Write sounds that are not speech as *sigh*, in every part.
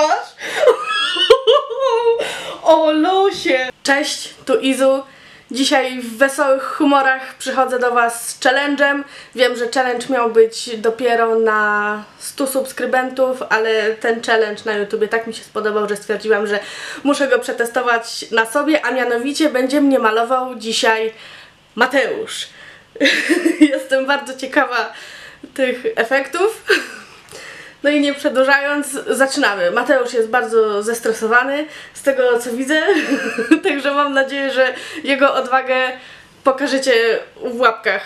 twarz. O losie! Cześć, tu Izu. Dzisiaj w wesołych humorach przychodzę do Was z challenge'em. Wiem, że challenge miał być dopiero na 100 subskrybentów, ale ten challenge na YouTubie tak mi się spodobał, że stwierdziłam, że muszę go przetestować na sobie, a mianowicie będzie mnie malował dzisiaj Mateusz. *laughs* Jestem bardzo ciekawa tych efektów. No i nie przedłużając, zaczynamy. Mateusz jest bardzo zestresowany z tego co widzę, *laughs* także mam nadzieję, że jego odwagę pokażecie w łapkach.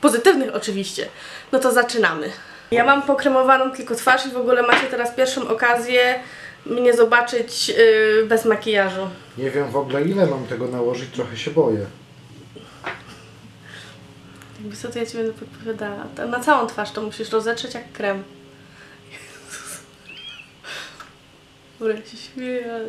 Pozytywnych oczywiście. No to zaczynamy. Ja mam pokremowaną tylko twarz i w ogóle macie teraz pierwszą okazję mnie zobaczyć yy, bez makijażu. Nie wiem w ogóle ile mam tego nałożyć, trochę się boję. Jakby co to ja ci będę podpowiadała. Na całą twarz to musisz rozetrzeć jak krem. Jezus. Dobra, się śmieję, ale...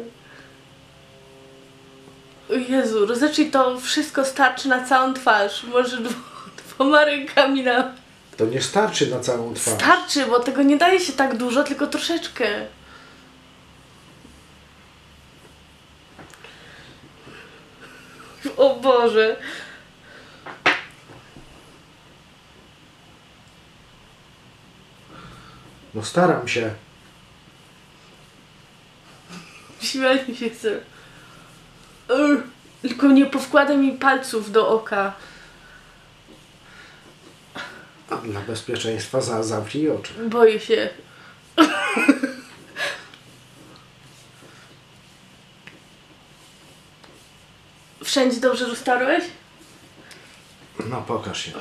O Jezu, rozetrzyj to wszystko starczy na całą twarz. Może dwo, dwoma rękami na... To nie starczy na całą twarz. Starczy, bo tego nie daje się tak dużo, tylko troszeczkę. O Boże. No staram się. Śmiać mi się chce. Tylko nie powkładaj mi palców do oka. A dla bezpieczeństwa za, zamknij oczy. Boję się. Wszędzie dobrze roztarłeś? No pokaż się.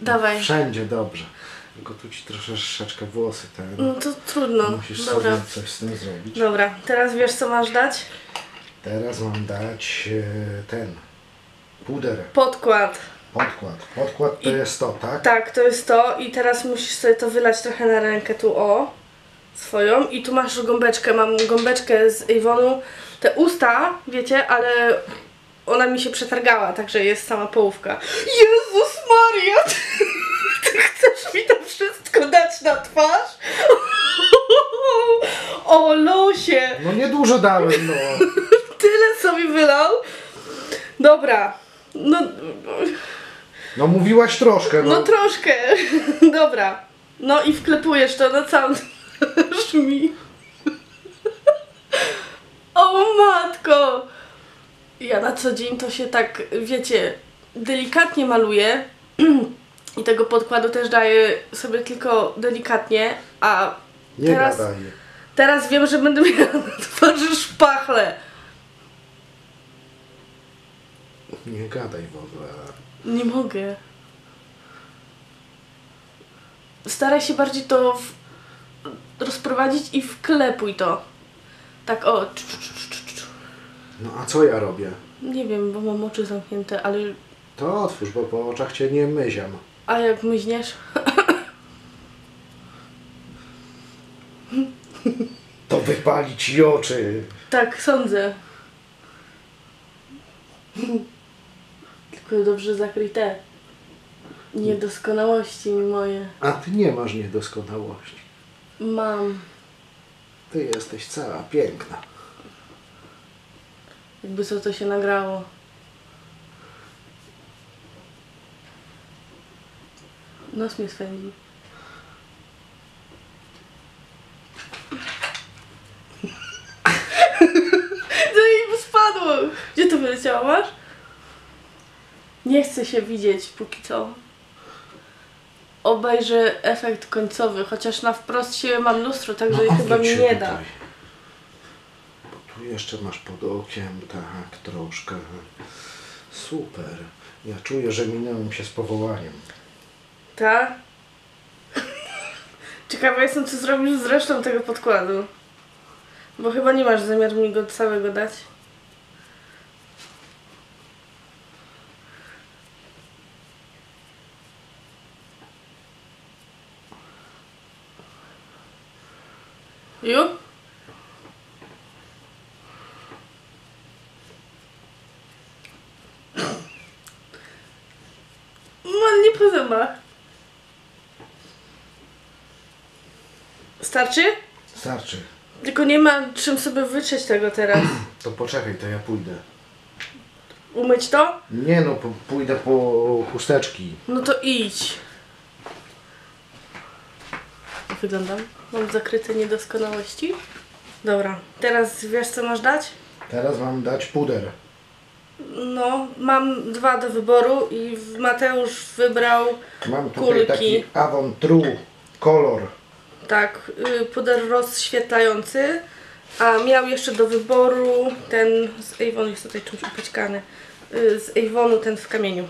Dawaj. Wszędzie dobrze. Tylko tu ci troszeczkę włosy ten. No to trudno. Musisz Dobra. sobie coś z tym zrobić. Dobra, teraz wiesz co masz dać? Teraz mam dać e, ten. Puder. Podkład. Podkład. Podkład to I- jest to, tak? Tak, to jest to i teraz musisz sobie to wylać trochę na rękę tu o swoją i tu masz gąbeczkę, mam gąbeczkę z Avonu. Te usta, wiecie, ale ona mi się przetargała, także jest sama połówka. Jezus Maria! *laughs* Ty, ty chcesz mi to wszystko dać na twarz? *laughs* O losie! No niedużo dałem, no. *laughs* Tyle sobie wylał. Dobra. No, No mówiłaś troszkę, no. No troszkę. *laughs* Dobra. No i wklepujesz to na całą twarz mi. O matko! Ja na co dzień to się tak, wiecie, delikatnie maluję. *clears throat* I tego podkładu też daję sobie tylko delikatnie, a nie teraz, gadaj. teraz wiem, że będę miała na twarzy szpachle. Nie gadaj w ogóle. Nie mogę. Staraj się bardziej to w... rozprowadzić i wklepuj to. Tak o. No a co ja robię? Nie wiem, bo mam oczy zamknięte, ale. To otwórz, bo po oczach cię nie myziam. A jak myźniesz? To wypali ci oczy. Tak, sądzę. Tylko dobrze zakryj te niedoskonałości moje. A ty nie masz niedoskonałości. Mam. Ty jesteś cała piękna. Jakby co to się nagrało. Nos mnie swędzi. To mi spadło! Gdzie to wyleciało, masz? Nie chcę się widzieć póki co. Obejrzę efekt końcowy, chociaż na wprost siebie mam lustro, także No, chyba mi nie tutaj. da. Bo tu jeszcze masz pod okiem, tak, troszkę. Super. Ja czuję, że minąłem się z powołaniem. Tak? Ciekawa jestem, co zrobisz z resztą tego podkładu. Bo chyba nie masz zamiaru mi go całego dać. Ju? Man nie po Starczy? Starczy. Tylko nie ma czym sobie wytrzeć tego teraz. *clears throat* To poczekaj, to ja pójdę. Umyć to? Nie no, po, pójdę po chusteczki. No to idź. Jak Wyglądam. Mam zakryte niedoskonałości. Dobra, teraz wiesz co masz dać? Teraz mam dać puder. No, mam dwa do wyboru i Mateusz wybrał Mam tutaj Kulki. taki Avon True kolor. Tak, y, puder rozświetlający, a miał jeszcze do wyboru ten z Avonu, jest tutaj czymś upaćkany, y, z Avonu ten w kamieniu.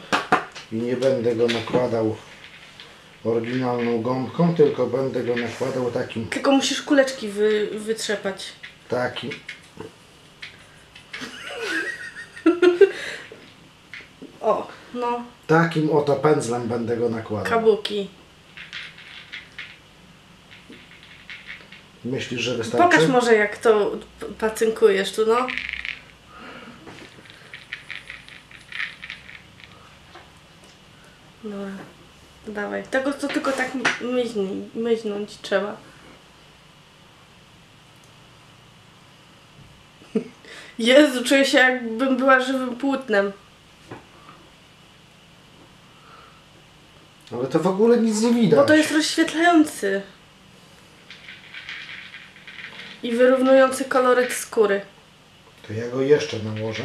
I nie będę go nakładał oryginalną gąbką, tylko będę go nakładał takim, Tylko musisz kuleczki wy, wytrzepać. takim. *laughs* O, no, Takim oto pędzlem będę go nakładał. kabuki. Myślisz, że wystarczy? Pokaż może jak to pacynkujesz tu, no. Dobra, dawaj. Tego to tylko tak myślnąć, myślnąć trzeba. *laughs* Jezu, czuję się jakbym była żywym płótnem. Ale to w ogóle nic nie widać. Bo to jest rozświetlający. I wyrównujący koloryt skóry. To ja go jeszcze nałożę.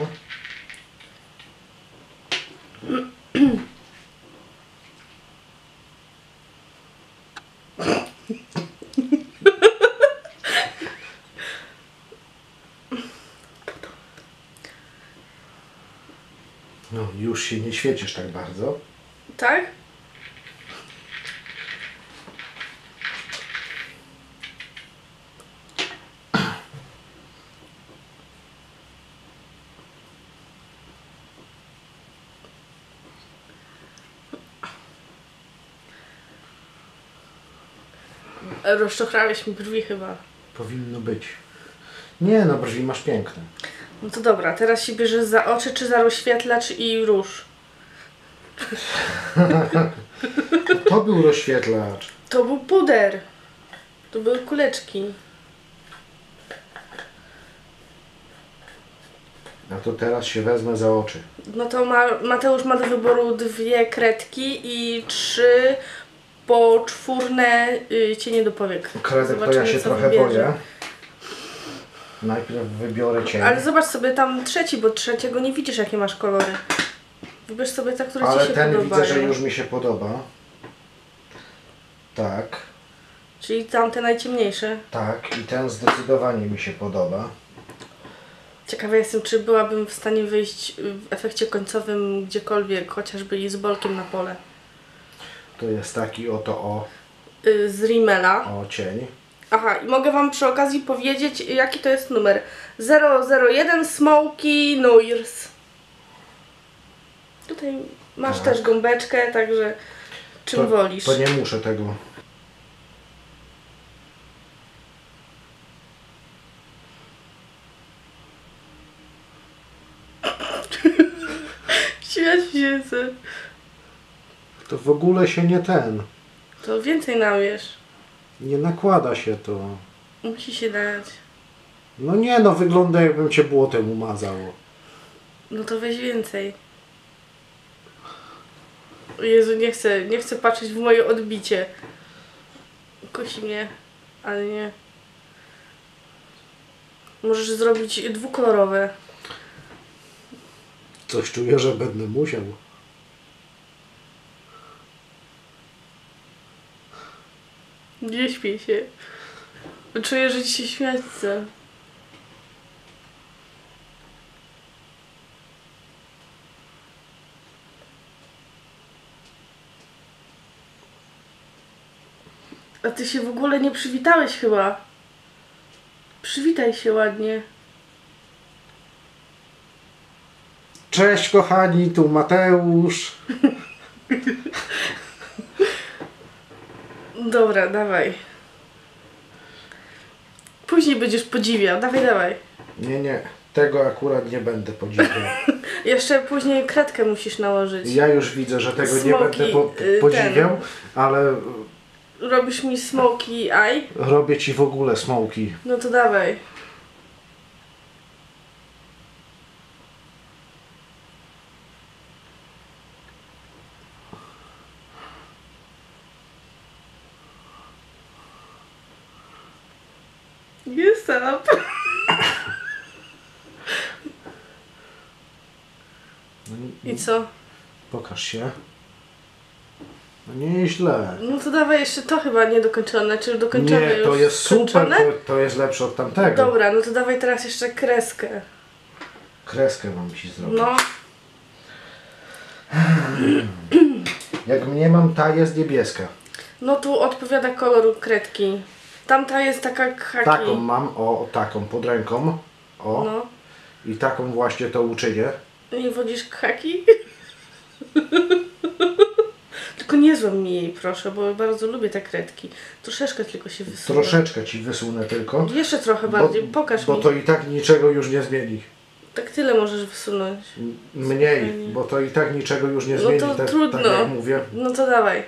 No, już się nie świecisz tak bardzo. Tak? Rozczochrałeś mi brwi chyba. Powinno być. Nie no, brwi masz piękne. No to dobra, teraz się bierzesz za oczy, czy za rozświetlacz i róż. *laughs* To był rozświetlacz. To był puder. To były kuleczki. A to teraz się wezmę za oczy. No to ma, Mateusz ma do wyboru dwie kredki i trzy poczwórne y, cienie do powiek. Kredek to ja się trochę boję. Najpierw wybiorę cień. Ale zobacz sobie tam trzeci, bo trzeciego nie widzisz jakie masz kolory. Wybierz sobie te, które Ale ci się ten podobają. widzę, że już mi się podoba. Tak, Czyli tamte najciemniejsze. tak. I ten zdecydowanie mi się podoba. Ciekawa jestem, czy byłabym w stanie wyjść w efekcie końcowym gdziekolwiek, chociażby i z bolkiem na pole. To jest taki oto o, Y, Z Rimmela. o cień. Aha, i mogę Wam przy okazji powiedzieć, jaki to jest numer. 001 Smoky Noirs. Tutaj masz Tak. też gąbeczkę, także czym to, wolisz. To nie muszę tego. *laughs* Śmiać się. To w ogóle się nie ten. To więcej namierz. Nie nakłada się to. Musi się dać. No nie no, wygląda jakbym cię błotem umazał. No to weź więcej. O Jezu, nie chcę, nie chcę patrzeć w moje odbicie. Kosi mnie, ale nie. Możesz zrobić dwukolorowe. Coś czuję, że będę musiał. Nie śmiej się. Czuję, że ci się śmiać chce. A ty się w ogóle nie przywitałeś chyba. Przywitaj się ładnie. Cześć kochani, tu Mateusz. *laughs* Dobra, dawaj. Później będziesz podziwiał. Dawaj, dawaj. Nie, nie, tego akurat nie będę podziwiał. *laughs* Jeszcze później kredkę musisz nałożyć. Ja już widzę, że tego nie Smoki, będę po, y, podziwiał, ten. ale robisz mi smoky eye? Robię ci w ogóle smoki. No to dawaj. Jest up. No, nie- I co? Pokaż się. No nieźle. No to dawaj jeszcze to chyba niedokończone, czy dokończone Nie, już? to jest super, Skończone? to, to jest lepsze od tamtego. Dobra, no to dawaj teraz jeszcze kreskę. Kreskę mam ci zrobić. No, Jak mnie mam, ta jest niebieska. no tu odpowiada koloru kredki. Tamta jest taka khaki. Taką mam, o, taką pod ręką. O. No. I taką właśnie to uczynię. Nie wodzisz khaki? tylko nie złam mi jej, proszę, bo bardzo lubię te kredki. Troszeczkę tylko się wysunę. Troszeczkę ci wysunę tylko. Jeszcze trochę bardziej, pokaż Bo mi. to i tak niczego już nie zmieni. Tak tyle możesz wysunąć. Mniej, Spokojnie. bo to i tak niczego już nie No zmieni. to tak, trudno. tak jak mówię. No to dawaj.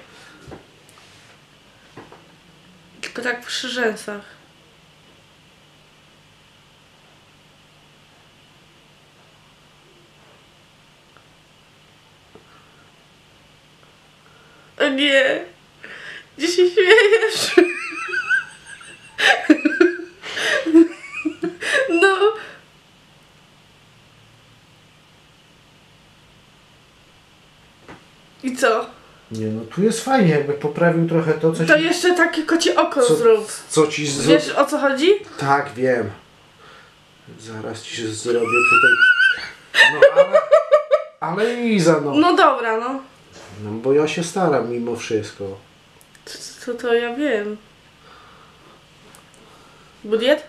Tylko tak przy rzęsach. O nie! Gdzie się śmiejesz? No. I co? Nie no, tu jest fajnie, jakby poprawił trochę to, co To ci, jeszcze takie kocie oko co, zrób. co ci zro... Wiesz o co chodzi? Tak, wiem. Zaraz ci się zrobię tutaj. No ale. Ale Iza, no. No dobra, no. No. Bo ja się staram mimo wszystko. To, to, to ja wiem. Budiet?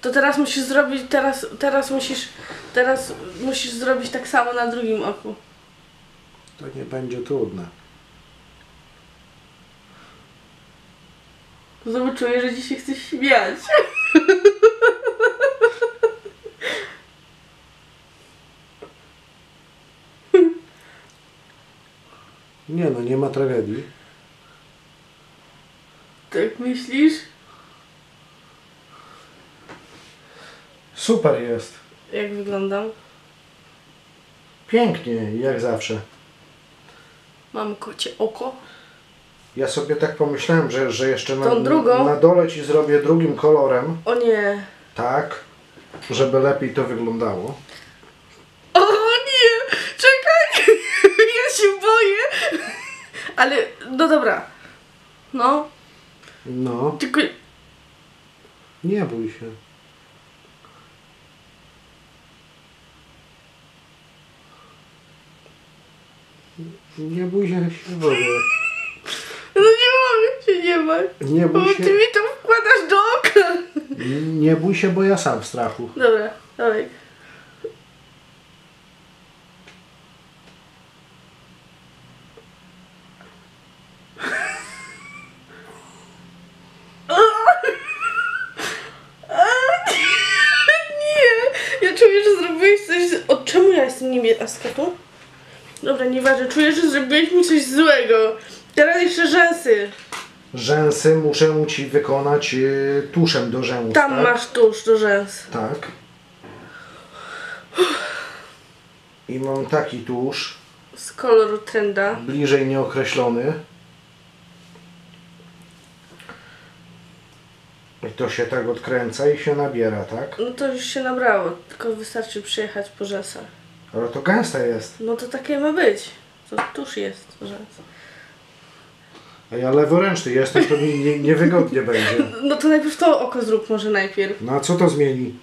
To teraz musisz zrobić, teraz, teraz musisz, teraz musisz zrobić tak samo na drugim oku. To nie będzie trudne. Czuję, że dzisiaj chcesz śmiać. Nie no, nie ma tragedii. Tak myślisz? Super jest. Jak wyglądam? Pięknie, jak zawsze. Mam kocie oko. Ja sobie tak pomyślałem, że, że jeszcze na, Tą drugą? na dole ci zrobię drugim kolorem. O nie. Tak. Żeby lepiej to wyglądało. O nie! Czekaj! Ja się boję! Ale, no dobra. No, No, tylko... nie bój się. Nie bój się się w ogóle. No nie mogę się nie bać. Nie Bo bój się, ty mi to wkładasz do oka. nie bój się, bo ja sam w strachu. Dobra, dawaj. Nie, ja czuję, że zrobiłeś coś. O czemu ja jestem niebieska tu? Dobra, nieważne. Czuję, że zrobiłeś mi coś złego. Teraz jeszcze rzęsy. Rzęsy muszę ci wykonać y, tuszem do rzęs. Tam tak? masz tusz do rzęs. Tak. I mam taki tusz, Z koloru trenda. bliżej nieokreślony. I to się tak odkręca i się nabiera, tak? No to już się nabrało, tylko wystarczy przyjechać po rzęsach. Ale to gęste jest. No to takie ma być. To tuż jest rzęs. A ja leworęczny jestem, to mi nie, niewygodnie będzie. *laughs* No to najpierw to oko zrób może najpierw. No a co to zmieni?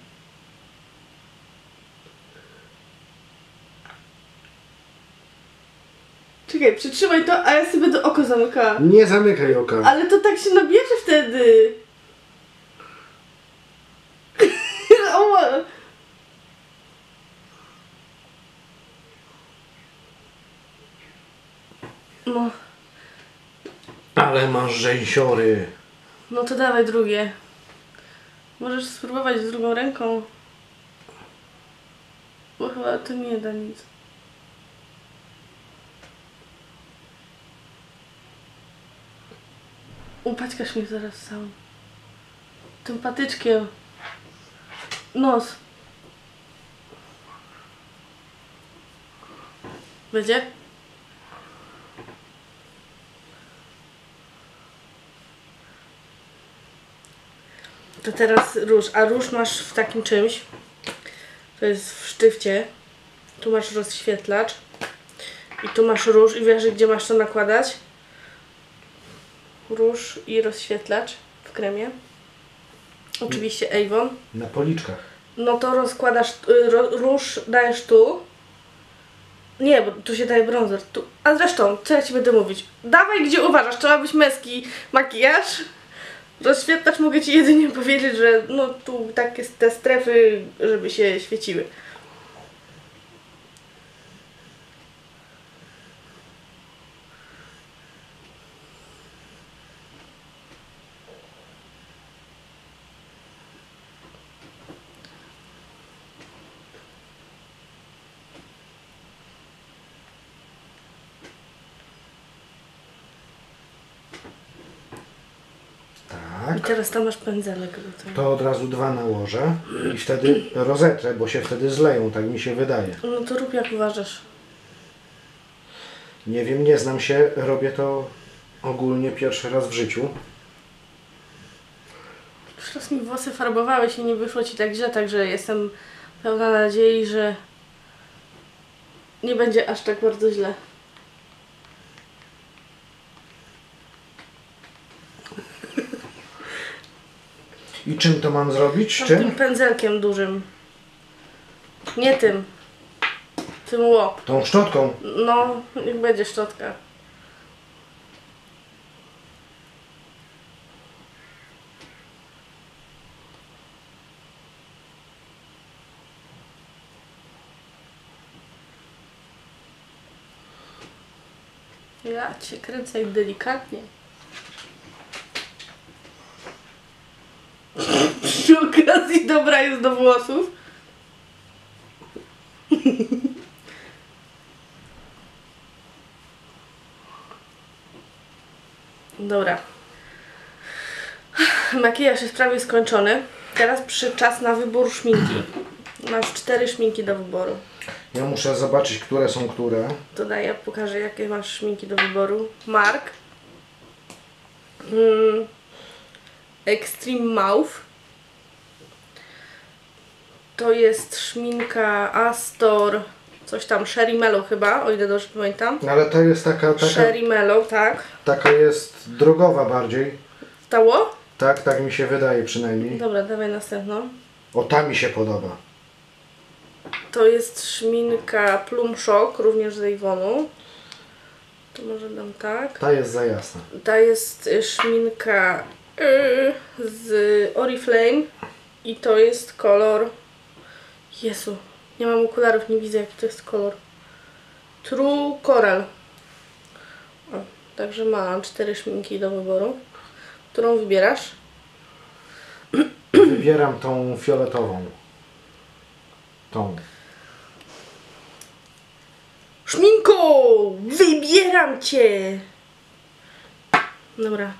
Czekaj, przytrzymaj to, a ja sobie będę oko zamykała. Nie zamykaj oka. Ale to tak się nabierze wtedy. No, Ale masz rzęsiory. no to dawaj drugie. Możesz spróbować z drugą ręką. Bo chyba to nie da nic. Upaćkasz mnie zaraz sam. Tym patyczkiem. Nos. Będzie? To teraz róż. A róż masz w takim czymś. To jest w sztywcie. Tu masz rozświetlacz. I tu masz róż i wiesz gdzie masz to nakładać? Róż i rozświetlacz w kremie. Oczywiście Avon. Na policzkach. No to rozkładasz, y, ro, róż dajesz tu. Nie, bo tu się daje bronzer. Tu. A zresztą, co ja ci będę mówić? Dawaj gdzie uważasz, trzeba być męski makijaż. Rozświetlacz mogę ci jedynie powiedzieć, że no tu tak jest te strefy, żeby się świeciły. I Tak. Teraz tam masz pędzelek do tego. To od razu dwa nałożę i wtedy rozetrę, bo się wtedy zleją, tak mi się wydaje. No to rób jak uważasz. Nie wiem, nie znam się, robię to ogólnie pierwszy raz w życiu. Raz mi włosy farbowałeś i nie wyszło ci tak źle, także jestem pełna nadziei, że nie będzie aż tak bardzo źle. I czym to mam zrobić? No, Czym? tym pędzelkiem dużym. Nie tym. Tym łop. Tą szczotką. No, niech będzie szczotka. Ja cię kręcę delikatnie. Przy okazji dobra jest do włosów. Dobra. Makijaż jest prawie skończony. Teraz przyszedł czas na wybór szminki. Masz cztery szminki do wyboru. Ja muszę zobaczyć, które są które. To daj, ja pokażę jakie masz szminki do wyboru. Mark. Mm. Extreme Mouth. To jest szminka Astor, coś tam, Sherry Mellow chyba, o ile dobrze pamiętam. No ale to jest taka, taka, Sherry Mellow, tak. taka jest drogowa bardziej. Stało? Tak, tak mi się wydaje przynajmniej. Dobra, dawaj następną. O, ta mi się podoba. To jest szminka Plum Shock, również z Avonu. To może dam tak. Ta jest za jasna. Ta jest y, szminka z Oriflame i to jest kolor. Jezu, nie mam okularów, nie widzę jaki to jest kolor. True Coral. O, także mam cztery szminki do wyboru. Którą wybierasz? Wybieram tą fioletową. Tą. Szminko! Wybieram cię! Dobra.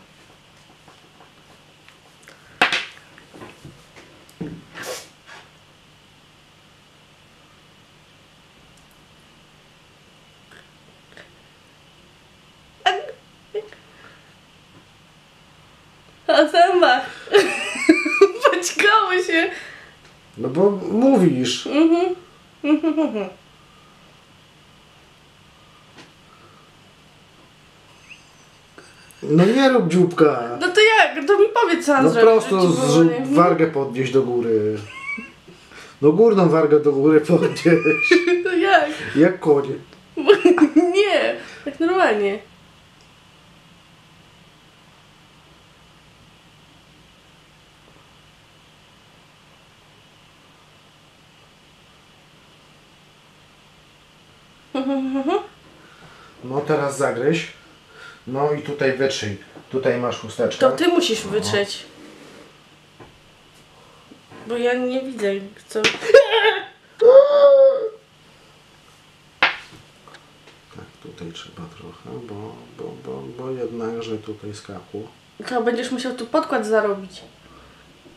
A zęba! Poćkało się! No bo mówisz. No nie rób dzióbka. No to jak? To mi powiedz co mam No zrobić. prosto było, nie? z wargę podnieść do góry. No górną wargę do góry podnieść. *laughs* To jak? Jak konie. *laughs* Nie, tak normalnie. No teraz zagryź. No i tutaj wytrzyj. Tutaj masz chusteczkę. To ty musisz wytrzeć. Bo ja nie widzę co. Tak, tutaj trzeba trochę, bo, bo, bo, bo jednakże tutaj skapło. To będziesz musiał tu podkład zarobić.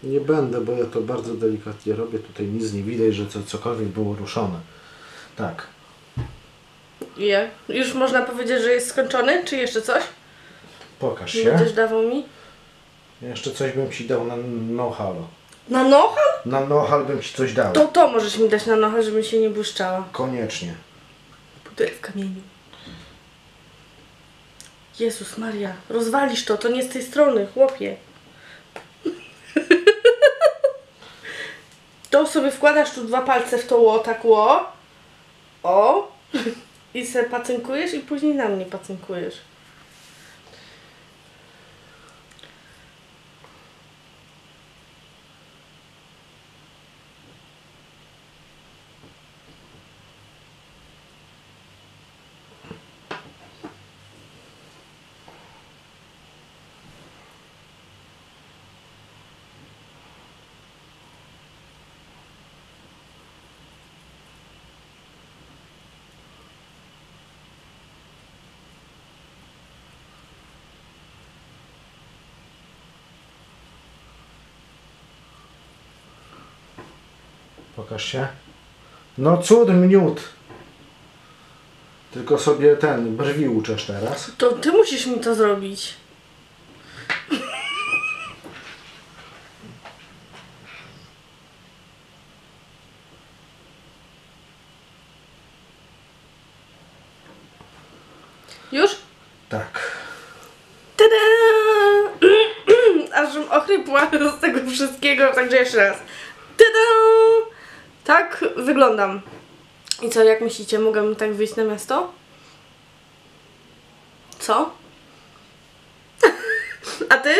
Nie będę, bo ja to bardzo delikatnie robię. Tutaj nic nie widać, że co, cokolwiek było ruszone. Tak. I jak? Już można powiedzieć, że jest skończony? Czy jeszcze coś? Pokaż się. będziesz dawał mi? Jeszcze coś bym ci dał na no-halo. Na nochal? Na no-hal bym ci coś dał. To to możesz mi dać na nochal, żeby się nie błyszczała. Koniecznie. Puder w kamieniu. Jezus Maria, rozwalisz to, to nie z tej strony, chłopie. *laughs* To sobie wkładasz tu dwa palce w to ło, tak ło. O. I se pacynkujesz i później na mnie pacynkujesz. Pokaż się. No cud miód. Tylko sobie ten brwi uczesz teraz. To ty musisz mi to zrobić. Już? Tak. Tada! *clears throat* Aż ochrypła z tego wszystkiego, także jeszcze raz. Wyglądam. I co, jak myślicie, mogłabym tak wyjść na miasto? Co? *laughs* A ty?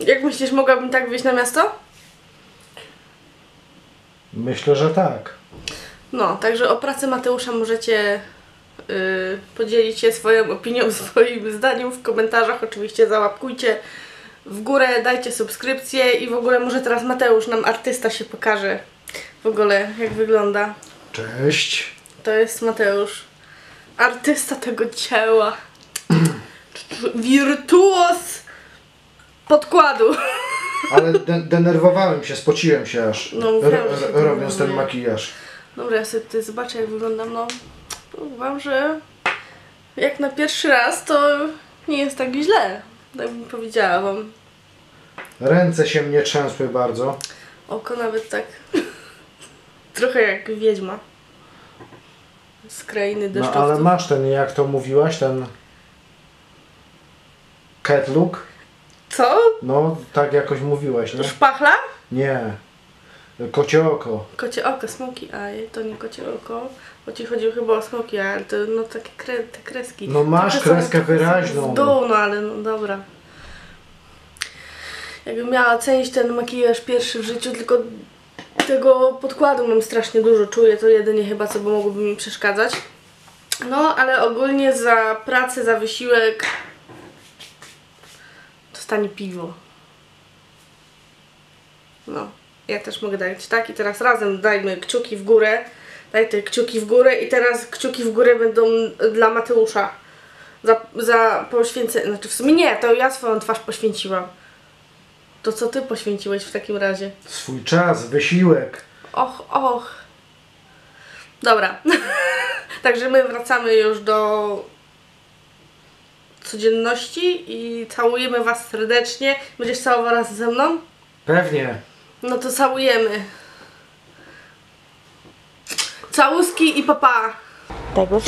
Jak myślisz, mogłabym tak wyjść na miasto? Myślę, że tak. No, także o pracy Mateusza możecie yy, podzielić się swoją opinią, *laughs* swoim zdaniem w komentarzach. Oczywiście załapkujcie w górę, dajcie subskrypcję i w ogóle może teraz Mateusz nam artysta się pokaże w ogóle jak wygląda. Cześć. To jest Mateusz. Artysta tego dzieła. Wirtuos podkładu. Ale de denerwowałem się, spociłem się aż, No, się ro- robiąc ten makijaż. Dobra, ja sobie tutaj zobaczę jak wyglądam. No, powiem, że jak na pierwszy raz to nie jest tak źle. Tak bym powiedziała wam. Ręce się mnie trzęsły bardzo. Oko nawet tak trochę jak wiedźma. Z krainy No deszczowców. ale masz ten, jak to mówiłaś, ten look? Co? No, tak jakoś mówiłaś, nie? Szpachla? Nie. Kocie oko. Kocie oko, smoky eye. To nie kocie oko. Bo ci chodziło chyba o smoky eye, ale to no takie kre, te kreski. No masz Trochę są- kreskę wyraźną. W dół, no ale no dobra. Jakbym miała ocenić ten makijaż pierwszy w życiu, tylko tego podkładu mam strasznie dużo, czuję to jedynie chyba, co by mogłoby mi przeszkadzać. No, ale ogólnie za pracę, za wysiłek dostanie piwo. No, ja też mogę dać tak i teraz razem dajmy kciuki w górę. Daj te kciuki w górę i teraz kciuki w górę będą dla Mateusza. Za, za poświęcenie, znaczy w sumie nie, to ja swoją twarz poświęciłam. To co ty poświęciłeś w takim razie? Swój czas, wysiłek. Och, och. Dobra. *laughs* Także my wracamy już do codzienności i całujemy Was serdecznie. Będziesz całował raz ze mną? Pewnie. No to całujemy. Całuski i papa. Tego.